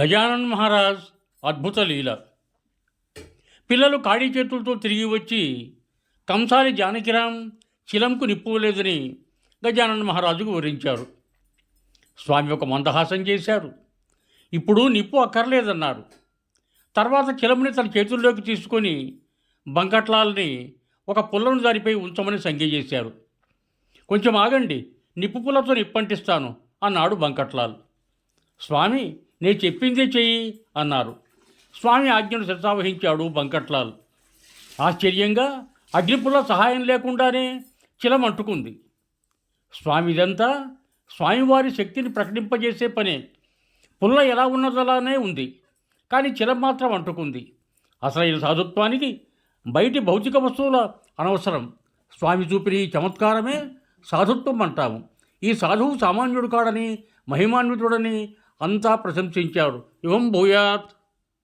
గజానన్ మహారాజ్ అద్భుత లీల. పిల్లలు ఖాళీ చేతులతో తిరిగి వచ్చి కంసాలి జానకిరాం చిలంకు నిప్పులేదని గజానన్ మహారాజుకు వివరించారు. స్వామి ఒక మందహాసం చేశారు. ఇప్పుడు నిప్పు అక్కర్లేదన్నారు. తర్వాత చిలంని తన చేతుల్లోకి తీసుకొని బంకట్లాల్ని ఒక పుల్లను దానిపై ఉంచమని సంజ్ఞ చేశారు. కొంచెం ఆగండి నిప్పు పుల్లతో నిప్పంటిస్తాను అన్నాడు బంకట్లాల్. స్వామి నేను చెప్పిందే చెయ్యి అన్నారు. స్వామి ఆజ్ఞను శిరసావహించాడు బంకట్లాల్ ఆశ్చర్యంగా అగ్నిపుల్ల సహాయం లేకుండానే చిలం అంటుకుంది. స్వామి ఇదంతా స్వామివారి శక్తిని ప్రకటింపజేసే పనే. పుల్ల ఎలా ఉన్నదలానే ఉంది. కానీ చిలం మాత్రం అంటుకుంది. అసలైన సాధుత్వానికి బయటి భౌతిక వస్తువుల అనవసరం. స్వామి చూపిన ఈ చమత్కారమే సాధుత్వం అంటాము. ఈ సాధువు సామాన్యుడు కాడని మహిమాన్వితుడని అంతా ప్రశంసించాడు ఇవం భూయాత్.